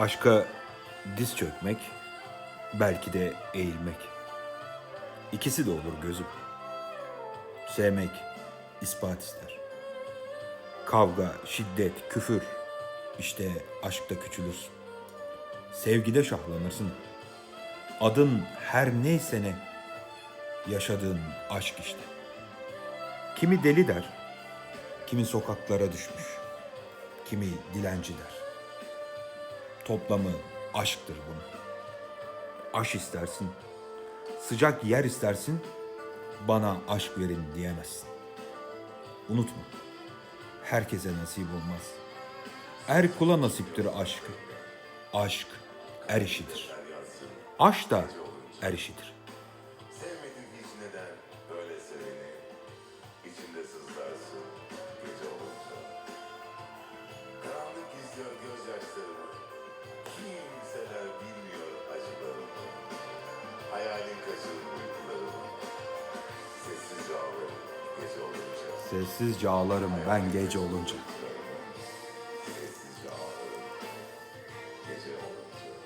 Aşka diz çökmek, belki de eğilmek. İkisi de olur gözüm. Sevmek ispat ister. Kavga, şiddet, küfür. işte aşkta küçülürsün. Sevgide şahlanırsın. Adın her neyse ne. Yaşadığın aşk işte. Kimi deli der, kimi sokaklara düşmüş, kimi dilenci der. Toplamı aşktır bunun. Aş istersin, sıcak yer istersin, bana aşk verin diyemezsin. Unutma, herkese nasip olmaz. Er kula nasiptir aşk. Aşk er işidir. Aşk da er işidir. hayalin kaçırır ağlarım gece olunca. Sessizce ağlarım ben gece olunca. Sessizce ağlarım gece olunca.